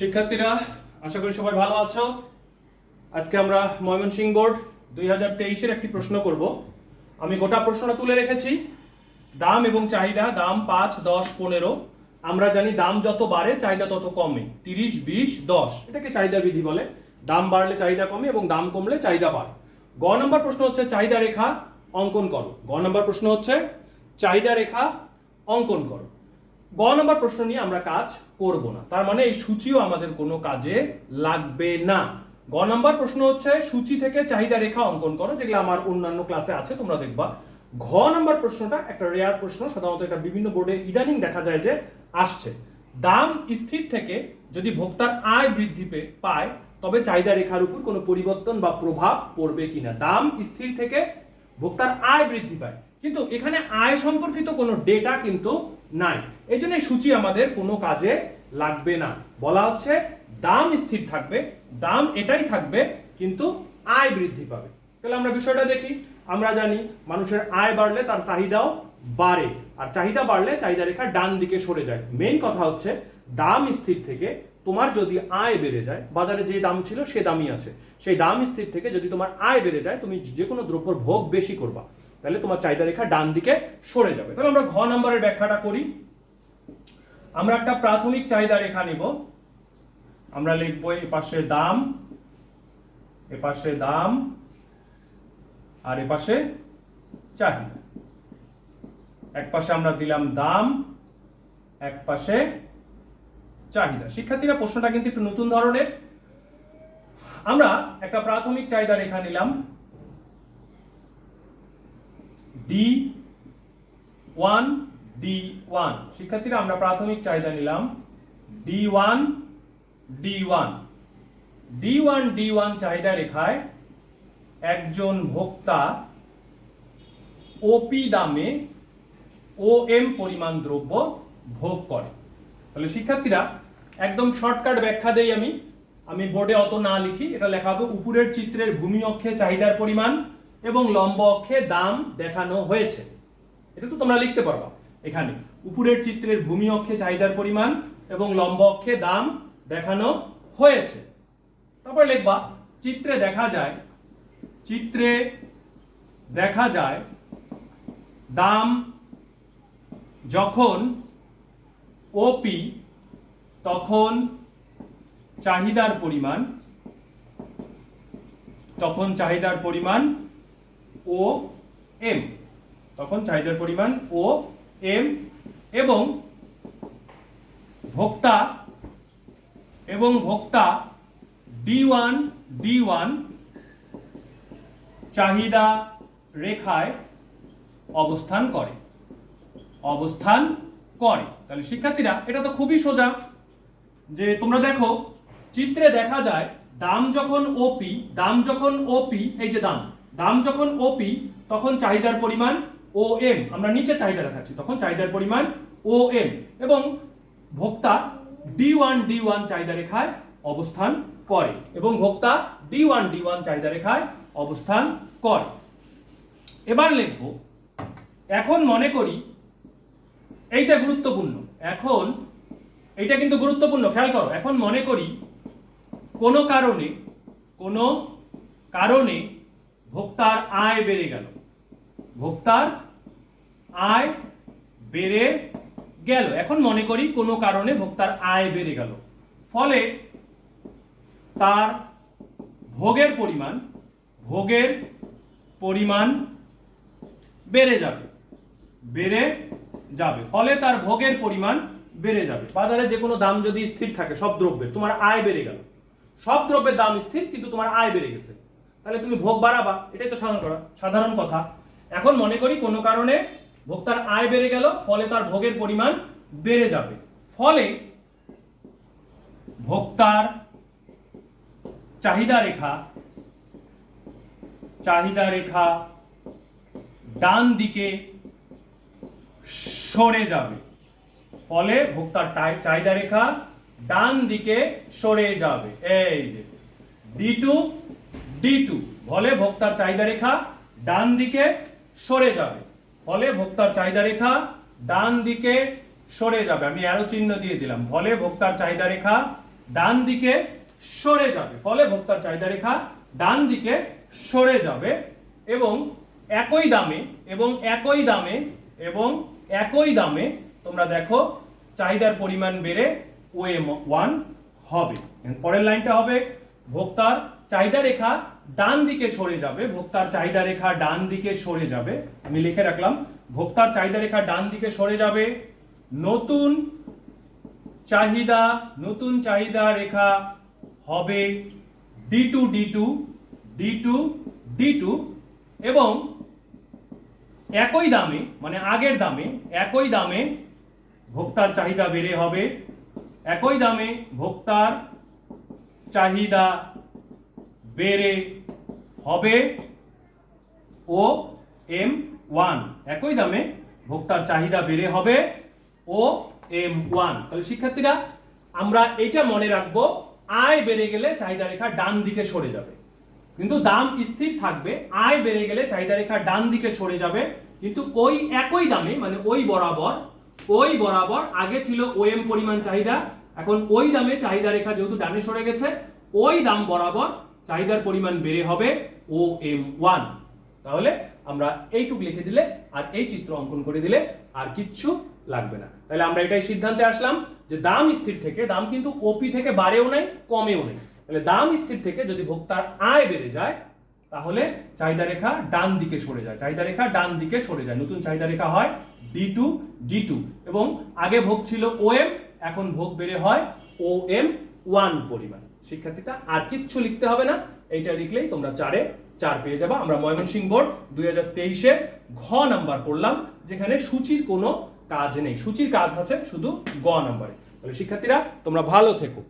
শিক্ষার্থীরা, আশা করি সবাই ভালো আছো। আজকে আমরা ময়মনসিংহ বোর্ড দুই হাজার তেইশের একটি প্রশ্ন করব। আমি গোটা প্রশ্নটা তুলে রেখেছি। দাম এবং চাহিদা, দাম পাঁচ, দশ, পনেরো। আমরা জানি দাম যত বাড়ে, চাহিদা তত কমে। তিরিশ, বিশ, দশ। এটাকে চাহিদা বিধি বলে। দাম বাড়লে চাহিদা কমে এবং দাম কমলে চাহিদা বাড়ে। গ নম্বর প্রশ্ন হচ্ছে চাহিদা রেখা অঙ্কন করো। গ নম্বর প্রশ্ন হচ্ছে চাহিদা রেখা অঙ্কন করো। গ নম্বর প্রশ্ন নিয়ে আমরা কাজ করব না। তার মানে এই সূচিও আমাদের কোনো কাজে লাগবে না। গ নম্বর প্রশ্ন হচ্ছে, সূচি থেকে চাহিদা রেখা অঙ্কন করো, যেগুলো আমার অন্যান্য ক্লাসে আছে, তোমরা দেখবা। ঘ নম্বর প্রশ্নটা একটা রেয়ার প্রশ্ন, সাধারণত এটা বিভিন্ন বোর্ডে ইদানিং দেখা যায় যে আসছে। দাম স্থির থেকে যদি ভোক্তার আয় বৃদ্ধি পায়, তবে চাহিদা রেখার উপর কোনো পরিবর্তন বা প্রভাব পড়বে কিনা? দাম স্থির থেকে ভোক্তার আয় বৃদ্ধি পায়। কিন্তু এখানে আয় সম্পর্কিত কোনো ডেটা কিন্তু নাই। এই জন্য সূচি আমাদের কোনো কাজে লাগবে না। বলা হচ্ছে দাম স্থির থাকবে, দাম এটাই থাকবে, কিন্তু আয় বৃদ্ধি পাবে। তাহলে আমরা বিষয়টা দেখি। আমরা জানি মানুষের আয় বাড়লে তার চাহিদাও বাড়ে। আর চাহিদা বাড়লে চাহিদা রেখা ডান দিকে সরে যায়। মেইন কথা হচ্ছে দাম স্থির থেকে তোমার যদি আয় বেড়ে যায়, বাজারে যে দাম ছিল সে দামই আছে। সেই দাম স্থির থেকে যদি তোমার আয় বেড়ে যায়, তুমি যে কোনো দ্রব্যর ভোগ বেশি করবা, তাহলে তোমার চাহিদা রেখা ডান দিকে সরে যাবে। তাহলে আমরা ঘ নম্বরের ব্যাখ্যাটা করি। আমরা একটা প্রাথমিক চাহিদা রেখা নিব। আমরা লিখব এ পাশে দাম, এ পাশে দাম, আর এ পাশে চাহিদা। এক পাশে আমরা দিলাম দাম, এক পাশে চাহিদা। শিক্ষার্থীরা প্রশ্নটা কিন্তু একটু নতুন ধরনের। আমরা একটা প্রাথমিক চাহিদা রেখা নিলাম। ডি ওয়ান ডি ওয়ান শিক্ষার্থীরা, আমরা প্রাথমিক চাহিদা নিলাম। D one D one D one D one চাহিদা রেখায় একজন ভোক্তা ওপি দামে ও এম পরিমাণ দ্রব্য ভোগ করে। তাহলে শিক্ষার্থীরা, একদম শর্টকাট ব্যাখ্যা দেই আমি। আমি বোর্ডে অত না লিখি, এটা লেখা হবে উপরের চিত্রের ভূমি অক্ষে চাহিদার পরিমাণ এবং লম্ব অক্ষে দাম দেখানো হয়েছে। এটা তো তোমরা লিখতে পারবা এখানে। উপরের চিত্রের ভূমি অক্ষে চাহিদার পরিমাণ এবং লম্ব অক্ষে দাম দেখানো হয়েছে। তারপর লিখবা, চিত্রে দেখা যায়, চিত্রে দেখা যায়, দাম যখন ওপি তখন চাহিদার পরিমাণ, তখন চাহিদার পরিমাণ ও এম তখন চাহিদার পরিমাণ ও এম এবং ভোক্তা এবং ভোক্তা ডি ওয়ান ডি ওয়ান চাহিদা রেখায় অবস্থান করে। অবস্থান করে। তাহলে শিক্ষার্থীরা, এটা তো খুবই সোজা যে তোমরা দেখো, চিত্রে দেখা যায় দাম যখন ওপি দাম যখন ওপি এই যে দাম দাম যখন ওপি তখন চাহিদার পরিমাণ ও এম আমরা নিচে চাহিদা দেখাচ্ছি, তখন চাহিদার পরিমাণ ও এম এবং ভোক্তা ডি ওয়ান ডি ওয়ান চাহিদা রেখায় অবস্থান করে এবং ভোক্তা ডি ওয়ান ডি ওয়ান চাহিদা রেখায় অবস্থান করে। এবার লিখব, এখন মনে করি এইটা গুরুত্বপূর্ণ। এখন এইটা কিন্তু গুরুত্বপূর্ণ, খেয়াল করো। এখন মনে করি, কোনো কারণে কোনো কারণে ভোক্তার আয় বেড়ে গেল। ভোক্তার আয় বেড়ে গেল। এখন মনে করি, কোনো কারণে ভোক্তার আয় বেড়ে গেল। ফলে তার ভোগের পরিমাণ ভোগের পরিমাণ বেড়ে যাবে। বেড়ে যাবে। ফলে তার ভোগের পরিমাণ বেড়ে যাবে। বাজারে যে কোনো দাম যদি স্থির থাকে, সব দ্রব্যের, তোমার আয় বেড়ে গেল। সব দ্রব্যের দাম স্থির, কিন্তু তোমার আয় বেড়ে গেছে। তাহলে তুমি ভোগ বাড়াবা, এটাই তো সাধারণ করা সাধারণ কথা। এখন মনে করি কোনো কারণে ভোক্তার আয় বেড়ে গেল, ফলে তার ভোগের পরিমাণ বেড়ে যাবে। ফলে ভোক্তার চাহিদা রেখা চাহিদা রেখা ডান দিকে সরে যাবে। ফলে ভোক্তার চাহিদা রেখা ডান দিকে সরে যাবে। এই যে ডি টু ডি টু ফলে ভোক্তার চাহিদা রেখা ডান দিকে সরে যাবে। ফলে ভোক্তার চাহিদা রেখা ডান দিকে সরে যাবে। আমি অ্যারো চিহ্ন দিয়ে দিলাম। ফলে ভোক্তার চাহিদা রেখা ডান দিকে সরে যাবে। ফলে ভোক্তার চাহিদা রেখা ডান দিকে সরে যাবে এবং একই দামে এবং একই দামে এবং একই দামে তোমরা দেখো চাহিদার পরিমাণ বেড়ে ও এম ওয়ান হবে। পরের লাইনটা হবে, ভোক্তার চাহিদা রেখা ডান দিকে সরে যাবে, ভোক্তার চাহিদা রেখা ডান দিকে সরে যাবে। আমি লিখে রাখলাম, ভোক্তার চাহিদা রেখা ডান দিকে সরে যাবে, নতুন চাহিদা নতুন চাহিদা রেখা হবে D two D two D two D two এবং একই দামে মানে আগের দামে, একই দামে ভোক্তার চাহিদা বেড়ে হবে। একই দামে ভোক্তার চাহিদা বেড়ে হবে। ও এম ওয়ান একই দামে ভোক্তার চাহিদা বেড়ে হবে। ও এম ওয়ান তাহলে শিক্ষার্থীরা, আমরা এটা মনে রাখব, আয় বেড়ে গেলে চাহিদা রেখা ডান দিকে সরে যাবে। কিন্তু দাম স্থির থাকবে, আয় বেড়ে গেলে চাহিদা রেখা ডান দিকে সরে যাবে, কিন্তু ওই একই দামে মানে ওই বরাবর ওই বরাবর আগে ছিল ওএম পরিমাণ চাহিদা, এখন ওই দামে চাহিদা রেখা যেহেতু ডানে সরে গেছে, ওই দাম বরাবর চাহিদার পরিমাণ বেড়ে হবে ও এম ওয়ান। তাহলে আমরা এইটুক লিখে দিলে আর এই চিত্র অঙ্কন করে দিলে আর কিচ্ছু লাগবে না। তাহলে আমরা এটাই সিদ্ধান্তে আসলাম যে দাম স্থির থেকে, দাম কিন্তু ওপি থেকে বাড়েও নাই, কমেও নেই। তাহলে দাম স্থির থেকে যদি ভোক্তার আয় বেড়ে যায়, তাহলে চাহিদা রেখা ডান দিকে সরে যায়। চাহিদা রেখা ডান দিকে সরে যায়। নতুন চাহিদা রেখা হয় ডি টু ডি টু এবং আগে ভোগ ছিল ও এম এখন ভোগ বেড়ে হয় ও এম ওয়ান পরিমাণ। শিক্ষার্থীটা আর কিচ্ছু লিখতে হবে না। এইটা লিখলেই তোমরা চারে চার পেয়ে যাবা। আমরা ময়মনসিংহ বোর্ড দুই হাজার তেইশে ঘ নাম্বার পড়লাম, যেখানে সূচির কোনো কাজ নেই। সূচির কাজ আছে শুধু গ নাম্বারে। তাহলে শিক্ষার্থীরা, তোমরা ভালো থেকো।